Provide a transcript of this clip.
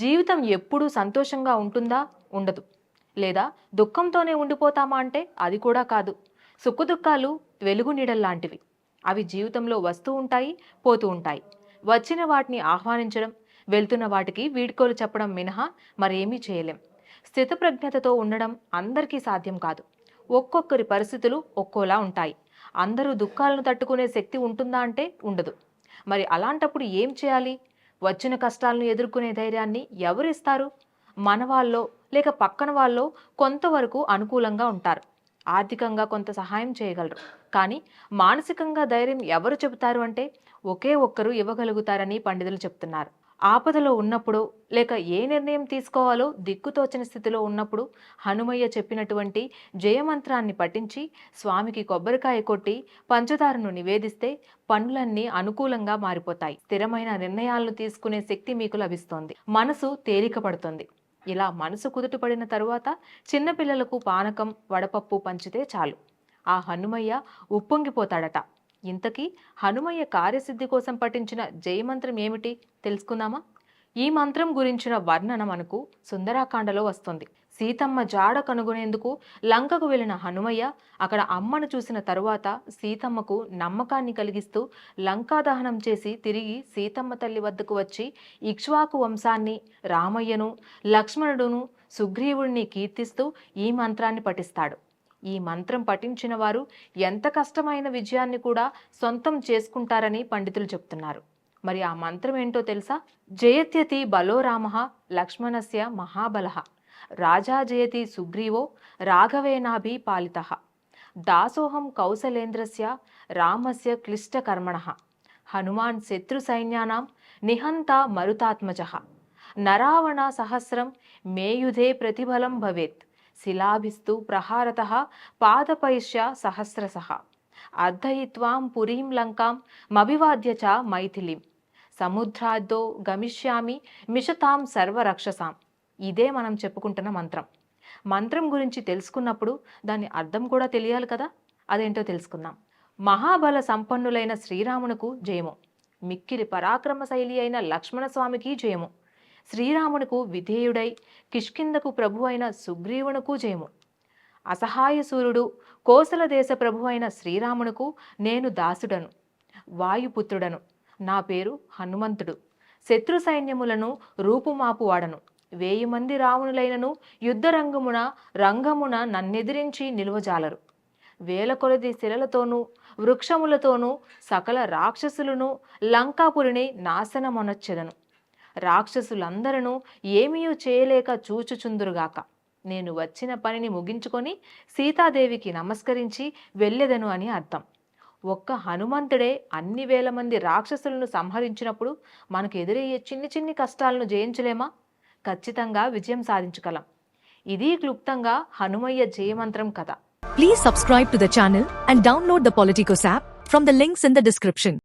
జీవితం ఎప్పుడూ సంతోషంగా ఉంటుందా? ఉండదు. లేదా దుఃఖంతోనే ఉండిపోతామా అంటే అది కూడా కాదు. సుఖదుఖాలు వెలుగు నీడల్లాంటివి. అవి జీవితంలో వస్తూ ఉంటాయి పోతూ ఉంటాయి. వచ్చిన వాటిని ఆహ్వానించడం వెళ్తున్న వాటికి వీడ్కోలు చెప్పడం మినహా మరేమీ చేయలేం. స్థితప్రజ్ఞతతో ఉండడం అందరికీ సాధ్యం కాదు. ఒక్కొక్కరి పరిస్థితులు ఒక్కోలా ఉంటాయి. అందరూ దుఃఖాలను తట్టుకునే శక్తి ఉంటుందా అంటే ఉండదు. మరి అలాంటప్పుడు ఏం చేయాలి? వచ్చిన కష్టాలను ఎదుర్కొనే ధైర్యాన్ని ఎవరిస్తారు? మన వాళ్ళో లేక పక్కన వాళ్ళో కొంతవరకు అనుకూలంగా ఉంటారు. ఆర్థికంగా కొంత సహాయం చేయగలరు. కానీ మానసికంగా ధైర్యం ఎవరు చెబుతారు అంటే ఒకే ఒక్కరు ఇవ్వగలుగుతారని పండితులు చెప్తున్నారు. ఆపదలో ఉన్నప్పుడు లేక ఏ నిర్ణయం తీసుకోవాలో దిక్కుతోచని స్థితిలో ఉన్నప్పుడు హనుమయ్య చెప్పినటువంటి జయమంత్రాన్ని పఠించి స్వామికి కొబ్బరికాయ కొట్టి పంచదారను నివేదిస్తే పనులన్నీ అనుకూలంగా మారిపోతాయి. స్థిరమైన నిర్ణయాలను తీసుకునే శక్తి మీకు లభిస్తోంది. మనసు తేలిక పడుతుంది ఇలా మనసు కుదుటపడిన తరువాత చిన్నపిల్లలకు పానకం వడపప్పు పంచితే చాలు. ఆ హనుమయ్య ఉప్పొంగిపోతాడట. ఇంతకీ హనుమయ్య కార్యసిద్ధి కోసం పఠించిన జయమంత్రం ఏమిటి? తెలుసుకుందామా? ఈ మంత్రం గురించిన వర్ణన మనకు సుందరాకాండలో వస్తుంది. సీతమ్మ జాడ కనుగొనేందుకు లంకకు వెళ్ళిన హనుమయ్య అక్కడ అమ్మను చూసిన తరువాత సీతమ్మకు నమ్మకాన్ని కలిగిస్తూ లంకా దహనం చేసి తిరిగి సీతమ్మ తల్లి వద్దకు వచ్చి ఇక్ష్వాకు వంశాన్ని రామయ్యను లక్ష్మణుడును సుగ్రీవుడిని కీర్తిస్తూ ఈ మంత్రాన్ని పఠిస్తాడు. ఈ మంత్రం పఠించిన వారు ఎంత కష్టమైన విజయాన్ని కూడా సొంతం చేసుకుంటారని పండితులు చెప్తున్నారు. మరి ఆ మంత్రం ఏంటో తెలుసా? జయత్యతి బలోరామ లక్ష్మణస్య మహాబల. రాజా జయతి సుగ్రీవో రాఘవేనాభి పాలిత. దాసోహం కౌసలేంద్రస్య రామస్య క్లిష్టకర్మణ. హనుమాన్ శత్రు సైన్యానాం నిహంత మరుతాత్మజ. నరావణ సహస్రం మేయుధే ప్రతిఫలం భవేత్. శిలాభిస్తు ప్రహారత పాదపైశ్య సహస్రస అర్ధయిత్వాం పురీం లంకాం మభివాద్య చ మైథిలిం. సముద్రాద్దో గమిష్యామి మిషతాం సర్వరక్షసాం. ఇదే మనం చెప్పుకుంటున్న మంత్రం. మంత్రం గురించి తెలుసుకున్నప్పుడు దాని అర్థం కూడా తెలియాలి కదా? అదేంటో తెలుసుకుందాం. మహాబల సంపన్నులైన శ్రీరామునకు జయము. మిక్కిలి పరాక్రమ శైలి అయిన లక్ష్మణస్వామికి జయము. శ్రీరామునకు విధేయుడై కిష్కిందకు ప్రభు అయిన సుగ్రీవునకు జయము. అసహాయ సూర్యుడు కోసల దేశ ప్రభు అయిన శ్రీరామునకు నేను దాసుడను వాయుపుత్రుడను. నా పేరు హనుమంతుడు. శత్రు సైన్యములను రూపుమాపువాడను వేయి మంది రావణులైనను యుద్ధరంగమున రంగమున నన్నెదిరించి నిలువజాలరు. వేల కొలది శిలలతోనూ వృక్షములతోనూ సకల రాక్షసులను లంకాపురిని నాశనమొనొచ్చెదను. రాక్షసులందరూ ఏమీయూ చేయలేక చూచుచుందురుగాక. నేను వచ్చిన పనిని ముగించుకొని సీతాదేవికి నమస్కరించి వెళ్ళెదను అని అర్థం. ఒక్క హనుమంతుడే అన్ని వేల మంది రాక్షసులను సంహరించినప్పుడు మనకు ఎదురయ్యే చిన్ని చిన్ని కష్టాలను జయించలేమా? ఖచ్చితంగా విజయం సాధించగలం ఇది క్లుప్తంగా హనుమయ్య జయమంత్రం కథ. Please subscribe to the channel and download the Politicos app from the links in the description